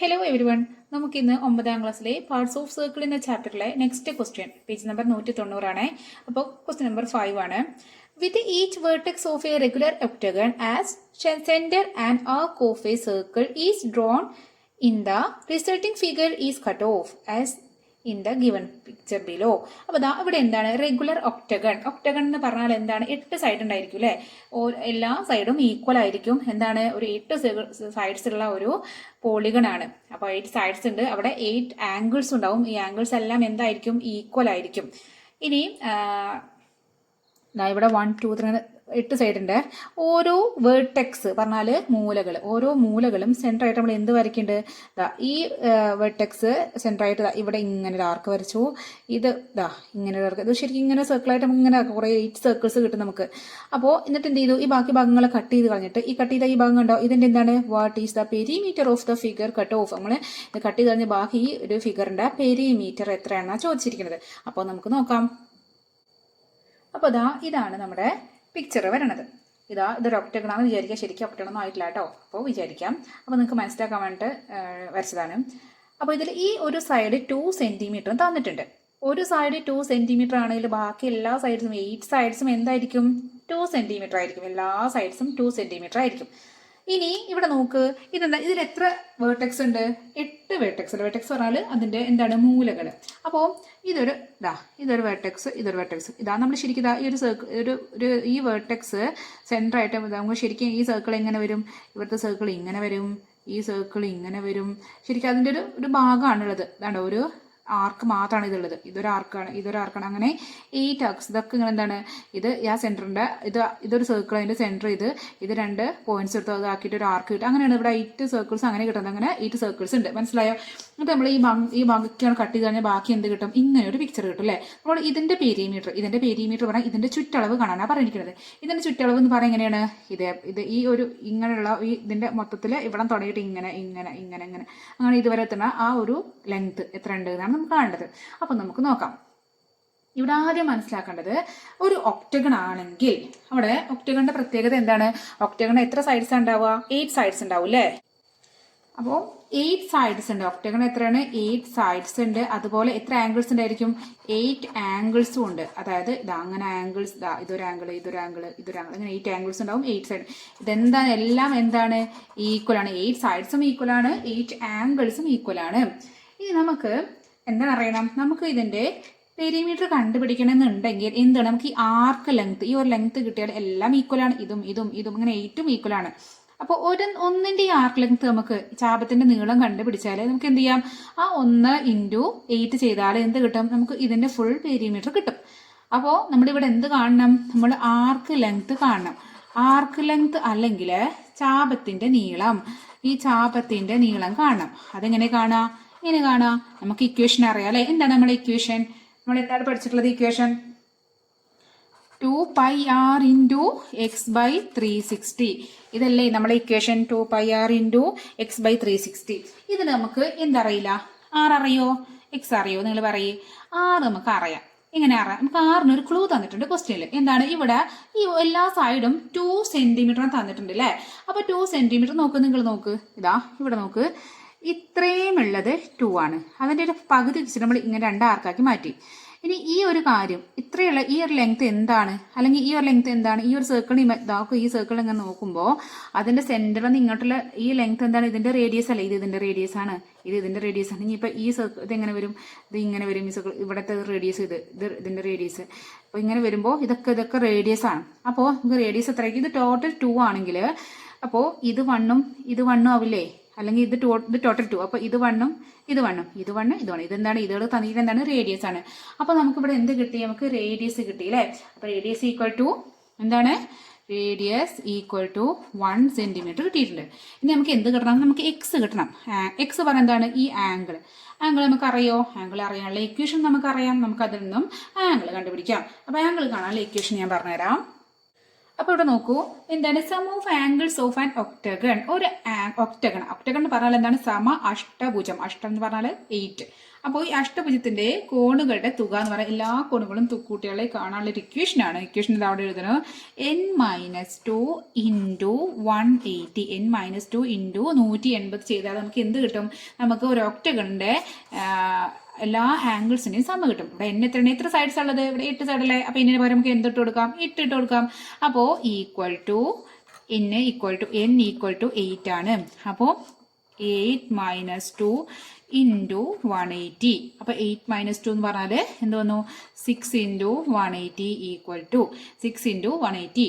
Hello every one നമുക്കിന്ന് ഒമ്പതാം ക്ലാസ്സിലെ പാർട്സ് ഓഫ് സർക്കിൾ എന്ന ചാപ്റ്ററിലെ നെക്സ്റ്റ് ക്വസ്റ്റ്യൻ പേജ് നമ്പർ നൂറ്റി തൊണ്ണൂറാണ് അപ്പോൾ ക്വസ്റ്റ്യൻ നമ്പർ ഫൈവ് ആണ്. With each vertex of a regular octagon as centre and arc of a circle is drawn in the resulting figure is cut off as in the given picture below അപ്പോൾ ദാ ഇവിടെ എന്താണ്? Regular octagon octagon എന്ന് പറഞ്ഞാൽ എന്താണ്? എട്ട് side ഉണ്ടായിരിക്കും അല്ലേ? എല്ലാ സൈഡും ഈക്വൽ ആയിരിക്കും. എന്താണ്? ഒരു എട്ട് സൈഡ്സ് ഉള്ള ഒരു പോളിഗൺ ആണ്. അപ്പോൾ എയ്റ്റ് സൈഡ്സ് ഉണ്ട്. അവിടെ എയ്റ്റ് ആംഗിൾസ് ഉണ്ടാവും. ഈ ആംഗിൾസ് എല്ലാം എന്തായിരിക്കും? ഈക്വൽ ആയിരിക്കും. ഇനി ഇവിടെ വൺ ടു ത്രീ എട്ട് സൈഡ് ഉണ്ട്. ഓരോ വേർട്ടെക്സ് പറഞ്ഞാൽ മൂലകൾ ഓരോ മൂലകളും സെന്ററായിട്ട് നമ്മൾ എന്ത് വരയ്ക്കുന്നുണ്ട് ഈ വേർട്ടെക്സ് സെന്ററായിട്ട് ഇവിടെ ഇങ്ങനെ ഒരു ആർക്ക് വരച്ചു. ഇത് ദാ ഇങ്ങനെ ഒരു ആർക്ക് ഇത് ശരിക്കും ഇങ്ങനെ സർക്കിളായിട്ട് നമുക്ക് ഇങ്ങനെ. കുറേ എയ്റ്റ് സർക്കിൾസ് കിട്ടും നമുക്ക്. അപ്പോൾ എന്നിട്ട് എന്ത് ചെയ്തു? ഈ ബാക്കി ഭാഗങ്ങളെ കട്ട് ചെയ്ത് കളഞ്ഞിട്ട് ഈ കട്ട് ചെയ്ത ഈ ഭാഗം ഉണ്ടോ ഇതിന്റെ എന്താണ്? What is the perimeter of the figure cut off നമ്മൾ ഇത് കട്ട് ചെയ്ത് കഴിഞ്ഞ ബാക്കി ഈ ഒരു ഫിഗറിന്റെ പെരിമീറ്റർ എത്രയാണെന്നാണ് ചോദിച്ചിരിക്കുന്നത്. അപ്പോൾ നമുക്ക് നോക്കാം. അപ്പോൾ ഇതാ ഇതാണ് നമ്മുടെ പിക്ചർ വരണത്. ഇതാ ഇതൊരു ഒക്ടഗണാന്ന് വിചാരിക്കുക. ശരിക്കും ഒക്ടഗണൊന്നും ആയിട്ടില്ല കേട്ടോ. അപ്പോൾ വിചാരിക്കാം. അപ്പോൾ നിങ്ങൾക്ക് മനസ്സിലാക്കാൻ വേണ്ടിയിട്ട് വരച്ചതാണ്. അപ്പോൾ ഇതിൽ ഈ ഒരു സൈഡ് ടു സെന്റിമീറ്ററും തന്നിട്ടുണ്ട്. ഒരു സൈഡ് ടു സെന്റിമീറ്റർ ആണെങ്കിൽ ബാക്കി എല്ലാ സൈഡ്സും എയ്റ്റ് സൈഡ്സും എന്തായിരിക്കും? ടു സെന്റിമീറ്റർ ആയിരിക്കും. എല്ലാ സൈഡ്സും ടു സെന്റിമീറ്റർ ആയിരിക്കും. ഇനി ഇവിടെ നോക്ക് ഇതെന്താ? ഇതിൽ എത്ര വേർട്ടെക്സ് ഉണ്ട്? എട്ട് വേർട്ടെക്സ് ഉണ്ട് വേർട്ടെക്സ് പറഞ്ഞാൽ അതിന്റെ എന്താണ്? മൂലകൾ അപ്പോൾ ഇതൊരു ഇതാ ഇതൊരു വേർട്ടെക്സ് ഇതൊരു വേർട്ടെക്സ് ഇതാ നമ്മൾ ശരിക്കും ഇതാ ഈ ഒരു സർക്കിൾ ഒരു ഒരു ഈ വേർട്ടെക്സ് സെന്റർ ആയിട്ട് നമുക്ക് ശരിക്കും ഈ സർക്കിൾ എങ്ങനെ വരും? ഇവിടുത്തെ സർക്കിൾ ഇങ്ങനെ വരും. ഈ സർക്കിൾ ഇങ്ങനെ വരും. ശരിക്കും അതിന്റെ ഒരു ഒരു ഭാഗമാണുള്ളത്. ഇതാണ്ടോ ഒരു ആർക്ക് മാത്രമാണ് ഇതുള്ളത്? ഇതൊരു ആർക്കാണ് ഇതൊരു ആർക്കാണ്. അങ്ങനെ എയ്റ്റ് ആർക്സ് ഇതൊക്കെ ഇങ്ങനെ എന്താണ് ഇത് ആ സെന്ററിന്റെ ഇത് ഇതൊരു സർക്കിൾ അതിന്റെ സെന്റർ ഇത് ഇത് രണ്ട് പോയിന്റ്സ് എടുത്ത് അതാക്കിയിട്ട് ഒരു ആർക്ക് കിട്ടും. അങ്ങനെയാണ് ഇവിടെ എയ്റ്റ് സർക്കിൾസ് അങ്ങനെ കിട്ടുന്നത്. അങ്ങനെ എയ്റ്റ് സർക്കിൾസ് ഉണ്ട്. മനസ്സിലായോ? എന്നിട്ട് നമ്മൾ ഈ ഈ ഭാഗത്തൊക്കെയാണ് കട്ട് ചെയ്ത് കഴിഞ്ഞാൽ ബാക്കി എന്ത് കിട്ടും? ഇങ്ങനെ ഒരു പിക്ചർ കിട്ടും അല്ലേ? അപ്പോൾ ഇതിന്റെ പെരിമീറ്റർ ഇതിന്റെ പെരിമീറ്റർ പറഞ്ഞാൽ ഇതിന്റെ ചുറ്റളവ് കാണാനാണ് പറഞ്ഞിരിക്കുന്നത്. ഇതിന്റെ ചുറ്റളവ് എന്ന് പറയാൻ എങ്ങനെയാണ്? ഇത് ഇത് ഈ ഒരു ഇങ്ങനെയുള്ള ഈ ഇതിന്റെ മൊത്തത്തിൽ ഇവിടെ തുടങ്ങിയിട്ട് ഇങ്ങനെ ഇങ്ങനെ ഇങ്ങനെ ഇങ്ങനെ. അങ്ങനെ ഇതുവരെ എത്തുന്ന ആ ഒരു ലെങ്ത് എത്ര ഉണ്ട് എന്നാണ് നമുക്ക് കാണേണ്ടത്. അപ്പം നമുക്ക് നോക്കാം. ഇവിടെ ആദ്യം മനസ്സിലാക്കേണ്ടത് ഒരു ഒക്ടഗൺ ആണെങ്കിൽ അവിടെ ഒക്ടഗണിന്റെ പ്രത്യേകത എന്താണ്? ഒക്ടഗൺ എത്ര സൈഡ്സ് ഉണ്ടാവുക? എയ്റ്റ് സൈഡ്സ് ഉണ്ടാവും അല്ലേ? അപ്പോൾ എയ്റ്റ് സൈഡ്സ് ഉണ്ട്. ഒക്ടഗൺ എത്രയാണ്? എയ്റ്റ് സൈഡ്സ് ഉണ്ട്. അതുപോലെ എത്ര ആംഗിൾസ് ഉണ്ടായിരിക്കും? എയ്റ്റ് ആംഗിൾസും ഉണ്ട്. അതായത് ഇതാ അങ്ങനെ ആംഗിൾസ് ഇതാ ഇതൊരു ആംഗിൾ ഇതൊരു ആംഗിൾ ഇതൊരു ആംഗിൾ അങ്ങനെ എയ്റ്റ് ആംഗിൾസ് ഉണ്ടാവും. എയ്റ്റ് സൈഡ് ഇതെന്താണ്? എല്ലാം എന്താണ്? ഈക്വൽ ആണ്. എയ്റ്റ് സൈഡ്സും ഈക്വൽ ആണ്. എയ്റ്റ് ആംഗിൾസും ഈക്വൽ ആണ്. ഇനി നമുക്ക് എന്താണ് അറിയണം? നമുക്ക് ഇതിന്റെ പെരിമീറ്റർ കണ്ടുപിടിക്കണമെന്നുണ്ടെങ്കിൽ എന്താണ്? നമുക്ക് ഈ ആർക്ക് ലെങ്ത് ഈ ഒരു ലെങ്ത് കിട്ടിയാൽ എല്ലാം ഈക്വൽ ആണ്. ഇതും ഇതും ഇതും. ഇങ്ങനെ എയ്റ്റും ഈക്വൽ ആണ്. അപ്പോൾ ഒരു ഒന്നിന്റെ ഈ ആർക്ക് ലെങ്ത് നമുക്ക് ചാപത്തിന്റെ നീളം കണ്ടുപിടിച്ചാൽ നമുക്ക് എന്ത് ചെയ്യാം? ആ ഒന്ന് ഇന്റു എയ്റ്റ് ചെയ്താൽ എന്ത് കിട്ടും? നമുക്ക് ഇതിന്റെ ഫുൾ പെരിമീറ്റർ കിട്ടും. അപ്പോൾ നമ്മളിവിടെ എന്ത് കാണണം? നമ്മൾ ആർക്ക് ലെങ്ത് കാണണം. ആർക്ക് ലെങ്ത് അല്ലെങ്കിൽ ചാപത്തിന്റെ നീളം. ഈ ചാപത്തിന്റെ നീളം കാണണം. അതെങ്ങനെ കാണാം? ഇങ്ങനെ കാണാം. നമുക്ക് ഇക്വേഷൻ അറിയാം അല്ലെ? എന്താണ് നമ്മുടെ ഇക്വേഷൻ നമ്മൾ എന്താണ് പഠിച്ചിട്ടുള്ളത് equation two pi r into x by three sixty ഇതല്ലേ നമ്മളെ equation two pi r into x by three sixty ഇതിൽ നമുക്ക് എന്തറിയില്ല? ആർ അറിയോ? എക്സ് അറിയോ? നിങ്ങൾ പറയേ. ആർ നമുക്ക് അറിയാം. എങ്ങനെ അറിയാം? നമുക്ക് ആറിന് ഒരു ക്ലൂ തന്നിട്ടുണ്ട് ക്വസ്റ്റ്യനിൽ എന്താണ്? ഇവിടെ ഈ എല്ലാ സൈഡും ടു സെന്റിമീറ്റർ തന്നിട്ടുണ്ട് അല്ലേ അപ്പൊ ടു സെന്റിമീറ്റർ നോക്ക് നിങ്ങൾ നോക്ക്. ഇതാ ഇവിടെ നോക്ക്. ഇത്രയും ഉള്ളത് ടു ആണ്. അതിന്റെ ഒരു പകുതി വെച്ചിട്ട് നമ്മൾ ഇങ്ങനെ രണ്ടാർക്കാക്കി മാറ്റി. ഇനി ഈ ഒരു കാര്യം ഇത്രയുള്ള ഈ ഒരു ലെങ്ത് എന്താണ്? അല്ലെങ്കിൽ ഈ ഒരു ലെങ്ത് എന്താണ്? ഈ ഒരു സർക്കിൾ ഇതാക്കും ഈ സർക്കിൾ ഇങ്ങനെ നോക്കുമ്പോൾ അതിന്റെ സെന്ററിൽ നിന്ന് ഇങ്ങോട്ടുള്ള ഈ ലെങ്ത് എന്താണ്? ഇതിന്റെ റേഡിയസ് അല്ല? ഇത് ഇതിന്റെ റേഡിയസ് ആണ്. ഇത് ഇതിന്റെ റേഡിയസ് ആണ്. ഇനി ഇനിയിപ്പോൾ ഈ സർക്കിൾ ഇത് എങ്ങനെ വരും. ഇത് ഇങ്ങനെ വരും. ഈ സർക്കിൾ ഇവിടുത്തെ റേഡിയസ് ഇത്. ഇത് ഇതിന്റെ റേഡിയസ് അപ്പോൾ ഇങ്ങനെ വരുമ്പോൾ ഇതൊക്കെ ഇതൊക്കെ റേഡിയസ് ആണ്. അപ്പോൾ നമുക്ക് റേഡിയസ് എത്രയ്ക്ക് ഇത് ടോട്ടൽ ടു ആണെങ്കിൽ അപ്പോൾ ഇത് വണ്ണും ഇത് വണ്ണും ആവില്ലേ? അല്ലെങ്കിൽ ഇത് ടോ ഇത് ടോട്ടൽ ടു അപ്പോൾ ഇത് വണ്ണും ഇത് വണ്ണും ഇത് വണ്ണ് ഇത് വണ്ണം ഇതെന്താണ്? ഇതുകൾ തന്നിട്ട് എന്താണ്? റേഡിയസ് ആണ്. അപ്പോൾ നമുക്ക് ഇവിടെ എന്ത് കിട്ടി? നമുക്ക് റേഡിയസ് കിട്ടി അല്ലേ? അപ്പോൾ റേഡിയസ് ഈക്വൽ ടു എന്താണ്? Radius equal to one centimetre കിട്ടിയിട്ടുണ്ട്. ഇനി നമുക്ക് എന്ത് കിട്ടണം? നമുക്ക് എക്സ് കിട്ടണം. എക്സ് പറഞ്ഞ എന്താണ്? ഈ ആംഗിൾ ആംഗിൾ നമുക്കറിയോ? ആംഗിൾ അറിയാനുള്ള ഇക്വേഷൻ നമുക്കറിയാം. നമുക്ക് അതിൽ നിന്നും ആംഗിൾ കണ്ടുപിടിക്കാം. അപ്പോൾ ആംഗിൾ കാണാനുള്ള ഇക്വേഷൻ ഞാൻ പറഞ്ഞുതരാം. അപ്പോൾ ഇവിടെ നോക്കൂ. എന്താണ്? Sum of angles of an octagon ഒരു ഒക്ടഗൺ ഒക്ടഗൺ എന്ന് പറഞ്ഞാൽ എന്താണ്? സമ അഷ്ടഭുജം അഷ്ടം എന്ന് പറഞ്ഞാൽ എയ്റ്റ് അപ്പോൾ ഈ അഷ്ടഭുജത്തിന്റെ കോണുകളുടെ തുക എന്ന് പറയുന്നത് എല്ലാ കോണുകളും തുക്കൂട്ടികളെ കാണാനുള്ള ഒരു ഇക്വേഷൻ ആണ്. ഇക്വേഷൻ ഇത് അവിടെ എഴുതണം n minus two into one eighty n minus two into നൂറ്റി എൺപത് ചെയ്താൽ നമുക്ക് എന്ത് കിട്ടും? നമുക്ക് ഒരു ഒക്ടഗണിന്റെ എല്ലാ ആംഗിൾസിനെയും സമ്മ കിട്ടും. ഇവിടെ എൻ എത്ര എത്ര സൈഡ്സ് ഉള്ളത്? ഇവിടെ എട്ട് സൈഡല്ലേ അപ്പൊ ഇതിന് പകരം നമുക്ക് എന്തിട്ട് കൊടുക്കാം? എട്ട് ഇട്ട് കൊടുക്കാം. അപ്പോൾ equal to n equal to n equal to eight ആണ്. അപ്പോൾ eight minus two into one eighty അപ്പോൾ എയ്റ്റ് മൈനസ് ടു എന്ന് പറഞ്ഞാൽ എന്ത് വന്നു? Six into one eighty equal to six into one eighty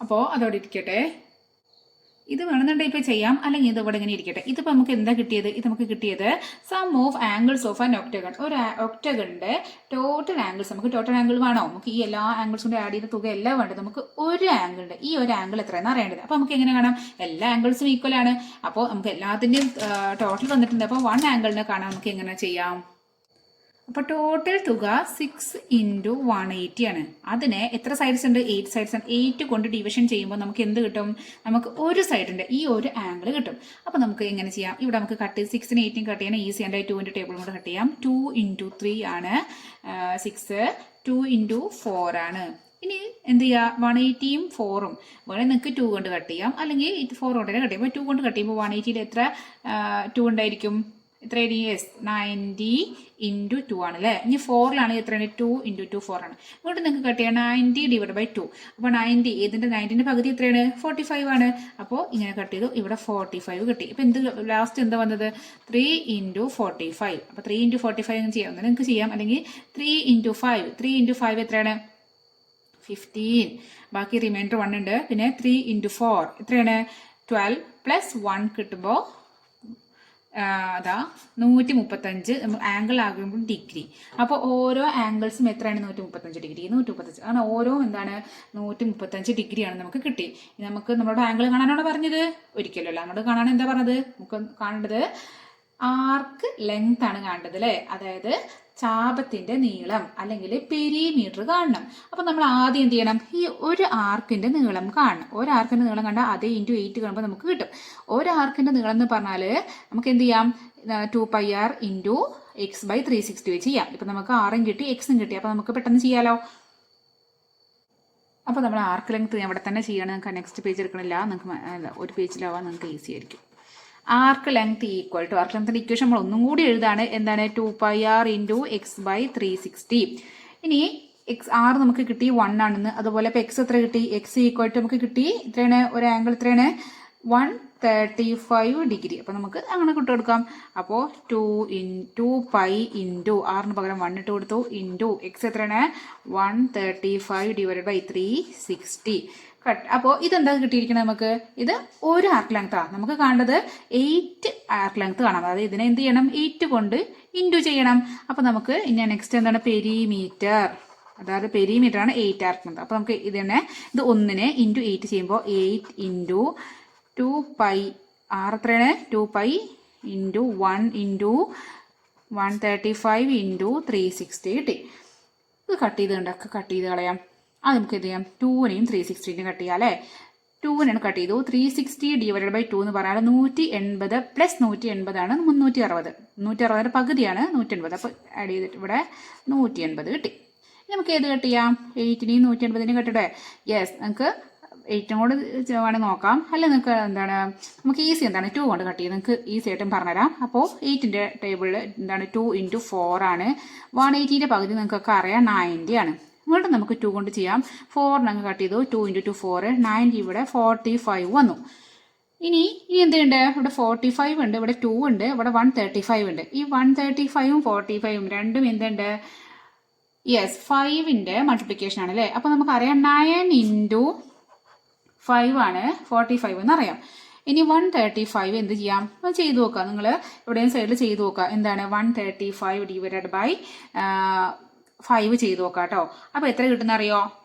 അപ്പോൾ അതോടെ ഇരിക്കട്ടെ. ഇത് വേണമെന്നുണ്ടെങ്കിൽ ഇപ്പൊ ചെയ്യാം. അല്ലെങ്കിൽ ഇത് ഇവിടെ ഇങ്ങനെ ഇരിക്കട്ടെ. ഇതിപ്പോൾ നമുക്ക് എന്താ കിട്ടിയത്? ഇത് നമുക്ക് കിട്ടിയത് sum of angles of an octagon ഒരു ഒക്ടഗണിന്റെ ടോട്ടൽ ആംഗിൾസ് നമുക്ക് ടോട്ടൽ ആംഗിൾ വേണോ? നമുക്ക് ഈ എല്ലാ ആംഗിൾസ് കൊണ്ട് ആഡ് ചെയ്ത തുക എല്ലാം വേണ്ടത് നമുക്ക് ഒരു ആംഗിളുണ്ട് ഈ ഒരു ആംഗിൾ എത്രയെന്ന് അറിയേണ്ടത്. അപ്പോൾ നമുക്ക് എങ്ങനെ കാണാം? എല്ലാ ആംഗിൾസും ഈക്വൽ ആണ്. അപ്പോൾ നമുക്ക് എല്ലാത്തിന്റെയും ടോട്ടൽ വന്നിട്ടുണ്ട്. അപ്പോൾ വൺ ആംഗിളിനെ കാണാൻ നമുക്ക് എങ്ങനെ ചെയ്യാം? അപ്പോൾ ടോട്ടൽ തുക സിക്സ് ഇന്റു വൺ എയ്റ്റി ആണ്. അതിനെ എത്ര സൈഡ്സ് ഉണ്ട്? എയ്റ്റ് സൈഡ്സ് ആണ്. എയ്റ്റ് കൊണ്ട് ഡിവിഷൻ ചെയ്യുമ്പോൾ നമുക്ക് എന്ത് കിട്ടും? നമുക്ക് ഒരു സൈഡ് ഉണ്ട്. ഈ ഒരു ആംഗിൾ കിട്ടും. അപ്പോൾ നമുക്ക് എങ്ങനെ ചെയ്യാം? ഇവിടെ നമുക്ക് കട്ട് സിക്സിന് എയ്റ്റിനും കട്ട് ചെയ്യാൻ ഈസി ആണ് ടുവിന്റെ ടേബിളും കൂടെ കട്ട് ചെയ്യാം. ടു ഇന്റു ത്രീ ആണ് സിക്സ് ടു ഇന്റു ഫോർ ആണ്. ഇനി എന്ത് ചെയ്യുക വൺ എയ്റ്റിയും ഫോറും വേണേൽ നിങ്ങൾക്ക് ടു കൊണ്ട് കട്ട് ചെയ്യാം. അല്ലെങ്കിൽ ഫോർ കൊണ്ട് തന്നെ കട്ട് ചെയ്യാം. ടു കൊണ്ട് കട്ട് ചെയ്യുമ്പോൾ വൺ എയ്റ്റിയിൽ എത്ര ടു ഉണ്ടായിരിക്കും? എത്ര യെസ് നയന്റി ഇന്റു ടു ആണ് അല്ലേ? ഇനി ഫോറിലാണ് എത്രയാണ്? ടു ഇന്റു ടു ഫോർ ആണ്. ഇങ്ങോട്ട് നിങ്ങൾക്ക് കട്ട് ചെയ്യാം. നയന്റി ഡിവൈഡ് ബൈ ടു അപ്പോൾ നയന്റി ഇതിന്റെ നയന്റിന്റെ പകുതി എത്രയാണ്? ഫോർട്ടി ഫൈവ് ആണ്. അപ്പോൾ ഇങ്ങനെ കട്ട് ചെയ്തു. ഇവിടെ ഫോർട്ടി ഫൈവ് കിട്ടി. ഇപ്പോൾ എന്ത് ലാസ്റ്റ് എന്താ വന്നത്? ത്രീ ഇന്റു ഫോർട്ടി ഫൈവ് അപ്പോൾ ത്രീ ഇന്റു ഫോർട്ടി ഫൈവ് ചെയ്യാം? ഒന്ന് നിങ്ങൾക്ക് ചെയ്യാം. അല്ലെങ്കിൽ three into five three into five എത്രയാണ്? ഫിഫ്റ്റീൻ ബാക്കി റിമൈൻഡർ വൺ ഉണ്ട്. പിന്നെ ത്രീ ഇന്റു ഫോർ എത്രയാണ്? ട്വൽവ് പ്ലസ് വൺ കിട്ടുമ്പോൾ അതാ നൂറ്റി മുപ്പത്തഞ്ച് ആംഗിൾ ആകുമ്പോൾ ഡിഗ്രി അപ്പോൾ ഓരോ ആംഗിൾസും എത്രയാണ് നൂറ്റി മുപ്പത്തഞ്ച് ഡിഗ്രി നൂറ്റി മുപ്പത്തഞ്ച് അങ്ങനെ ഓരോ എന്താണ് നൂറ്റി മുപ്പത്തഞ്ച് ഡിഗ്രിയാണ് നമുക്ക് കിട്ടി. നമുക്ക് നമ്മളോട് ആംഗിൾ കാണാനാണോ പറഞ്ഞത്? ഒരിക്കലല്ല നമ്മൾ കാണാൻ എന്താ പറഞ്ഞത്? നമുക്ക് കാണേണ്ടത് ആർക്ക് ലെങ്ത് ആണ് കാണേണ്ടത് അല്ലേ? അതായത് ചാപത്തിന്റെ നീളം അല്ലെങ്കിൽ പെരിമീറ്റർ കാണണം. അപ്പൊ നമ്മൾ ആദ്യം എന്ത് ചെയ്യണം? ഈ ഒരു ആർക്കിന്റെ നീളം കാണണം. ഒരു ആർക്കിന്റെ നീളം കണ്ടാൽ അതേ ഇന്റു എയ്റ്റ് കാണുമ്പോൾ നമുക്ക് കിട്ടും. ഒരു ആർക്കിന്റെ നീളം എന്ന് പറഞ്ഞാൽ നമുക്ക് എന്ത് ചെയ്യാം? Two pi r into x by three sixty വെച്ച് ചെയ്യാം. ഇപ്പൊ നമുക്ക് ആറും കിട്ടി എക്സും കിട്ടി. അപ്പൊ നമുക്ക് പെട്ടെന്ന് ചെയ്യാലോ? അപ്പോൾ നമ്മൾ ആർക്ക് ലെങ്ത് അവിടെ തന്നെ ചെയ്യണം. നിങ്ങൾക്ക് നെക്സ്റ്റ് പേജ് എടുക്കണില്ല. നിങ്ങൾക്ക് ഒരു പേജിലാവാൻ നിങ്ങൾക്ക് ഈസി ആയിരിക്കും. Arc length equal to arc ലെങ്ത്തിന്റെ equation നമ്മൾ ഒന്നും കൂടി എഴുതാണ്. എന്താണ്? Two pi r into x by three sixty ഇനി എക്സ് ആർ നമുക്ക് കിട്ടി വൺ ആണെന്ന്. അതുപോലെ ഇപ്പോൾ എക്സ് എത്ര കിട്ടി? എക്സ് ഈക്വൽ ടു നമുക്ക് കിട്ടി ഇത്രയാണ്. ഒരു ആംഗിൾ ഇത്രയാണ്. വൺ തേർട്ടി ഫൈവ് ഡിഗ്രി അപ്പോൾ നമുക്ക് അങ്ങനെ കിട്ടി കൊടുക്കാം. അപ്പോൾ two in two pi into ആറിന് പകരം വൺ ഇട്ട് കൊടുത്തു. ഇന്റു എക്സ് എത്രയാണ്? One thirty five divide by three sixty cut അപ്പോൾ ഇതെന്താ കിട്ടിയിരിക്കുന്നത് നമുക്ക്? ഇത് ഒരു ആർക്ക് ലെങ്ത് ആണ് നമുക്ക് കാണേണ്ടത് എയ്റ്റ് ആർക്ക് ലെങ്ത് കാണാം. അതായത് ഇതിനെ എന്ത് ചെയ്യണം? എയ്റ്റ് കൊണ്ട് ഇന്റു ചെയ്യണം. അപ്പോൾ നമുക്ക് ഇനി നെക്സ്റ്റ് എന്താണ്? പെരിമീറ്റർ അതായത് പെരിമീറ്റർ ആണ് എയ്റ്റ് ആർക്ക് ലെങ്ത് അപ്പോൾ നമുക്ക് ഇത് തന്നെ ഇത് ഒന്നിനെ ഇന്റു എയ്റ്റ് ചെയ്യുമ്പോൾ eight into two pi r എത്രയാണ് two pi into one into one thirty five into three sixty കിട്ടി ഇത് കട്ട് ചെയ്ത് കണ്ടൊക്കെ കട്ട് ചെയ്ത് കളയാം. അത് നമുക്ക് എന്ത് ചെയ്യാം? ടൂവിനെയും ത്രീ സിക്സ്റ്റീനെയും കട്ട് ചെയ്യാം അല്ലേ? ടൂവിനാണ് കട്ട് ചെയ്തു. Three sixty divided by two എന്ന് പറഞ്ഞാൽ നൂറ്റി എൺപത് പ്ലസ് നൂറ്റി എൺപതാണ് മുന്നൂറ്റി അറുപത് നൂറ്റി അറുപതിന്റെ പകുതിയാണ് നൂറ്റി എൺപത് അപ്പോൾ ആഡ് ചെയ്തിട്ട് ഇവിടെ നൂറ്റി എൺപത് കിട്ടി നമുക്ക് ഏത് കട്ട് ചെയ്യാം? എയ്റ്റിനെയും നൂറ്റി എൺപതിനെയും കട്ടിടേ യെസ് നമുക്ക് എയ്റ്റും കൂടെ വേണമെങ്കിൽ നോക്കാം. അല്ല നിങ്ങൾക്ക് എന്താണ് നമുക്ക് ഈസി എന്താണ് ടു കൊണ്ട് കട്ട് ചെയ്ത് നിങ്ങൾക്ക് ഈസി ആയിട്ടും പറഞ്ഞുതരാം. അപ്പോൾ എയ്റ്റിന്റെ ടേബിളിൽ എന്താണ് ടു ഇന്റു ഫോർ ആണ്. വൺ എയ്റ്റീന്റെ പകുതി നിങ്ങൾക്കൊക്കെ അറിയാം നയന്റി ആണ്. വീണ്ടും നമുക്ക് ടു കൊണ്ട് ചെയ്യാം. ഫോറിന് അങ്ങ് കട്ട് ചെയ്തു. Two into two four ninety ഇവിടെ ഫോർട്ടി ഫൈവ് വന്നു. ഇനി ഇനി എന്തുണ്ട്? ഇവിടെ ഫോർട്ടി ഫൈവ് ഉണ്ട് ഇവിടെ ടു ഉണ്ട് ഇവിടെ വൺ തേർട്ടി ഫൈവ് ഉണ്ട്. ഈ വൺ തേർട്ടി ഫൈവും ഫോർട്ടി ഫൈവും രണ്ടും എന്തുണ്ട്? യെസ് ഫൈവിന്റെ മൾട്ടിപ്ലിക്കേഷൻ ആണ് അല്ലേ? അപ്പോൾ നമുക്കറിയാം നയൻ ഇന്റു ഫൈവ് ആണ്. ഫോർട്ടി ഫൈവ് എന്നറിയാം. ഇനി വൺ തേർട്ടി ഫൈവ് എന്ത് ചെയ്യാം? ചെയ്തു നോക്കുക. നിങ്ങൾ എവിടെയും സൈഡിൽ ചെയ്തു നോക്കുക. എന്താണ്? One thirty five divided by five ചെയ്തു നോക്കാം കേട്ടോ. അപ്പോൾ എത്ര കിട്ടുന്ന അറിയോ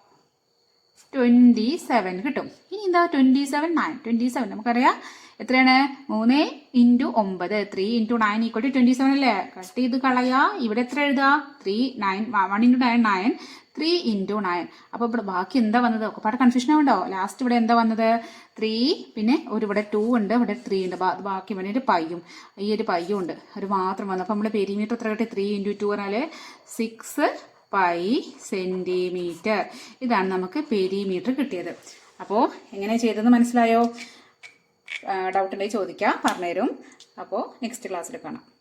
ട്വന്റി സെവൻ കിട്ടും. ഇനി എന്താ twenty seven nine twenty seven നമുക്കറിയാം. എത്രയാണ്? മൂന്ന് ഇന്റു ഒമ്പത്. Three into nine equal to twenty seven അല്ലേ? കട്ട് ചെയ്ത് കളയാ. ഇവിടെ എത്ര എഴുതുക three nine one into nine nine three into nine അപ്പോൾ ഇവിടെ ബാക്കി എന്താ വന്നത്? ഒക്കെ പാടെ കൺഫ്യൂഷൻ ആവുണ്ടോ? ലാസ്റ്റ് ഇവിടെ എന്താ വന്നത്? ത്രീ പിന്നെ ഒരു ഇവിടെ ടു ഉണ്ട് ഇവിടെ ത്രീ ഉണ്ട്. ബാക്കി ഇവിടെ ഒരു പയ്യും ഈ ഒരു പയ്യും ഉണ്ട്. ഒരു മാത്രം വന്നു. അപ്പോൾ നമ്മൾ പെരിമീറ്റർ എത്ര കിട്ടി? ത്രീ ഇന്റു ടു പറഞ്ഞാൽ സിക്സ് പൈ സെന്റിമീറ്റർ ഇതാണ് നമുക്ക് പെരിമീറ്റർ കിട്ടിയത്. അപ്പോൾ എങ്ങനെ ചെയ്തതെന്ന് മനസ്സിലായോ? ഡൗട്ടുണ്ടെങ്കിൽ ചോദിക്കാം പറഞ്ഞുതരും. അപ്പോൾ നെക്സ്റ്റ് ക്ലാസ്സിൽ കാണാം.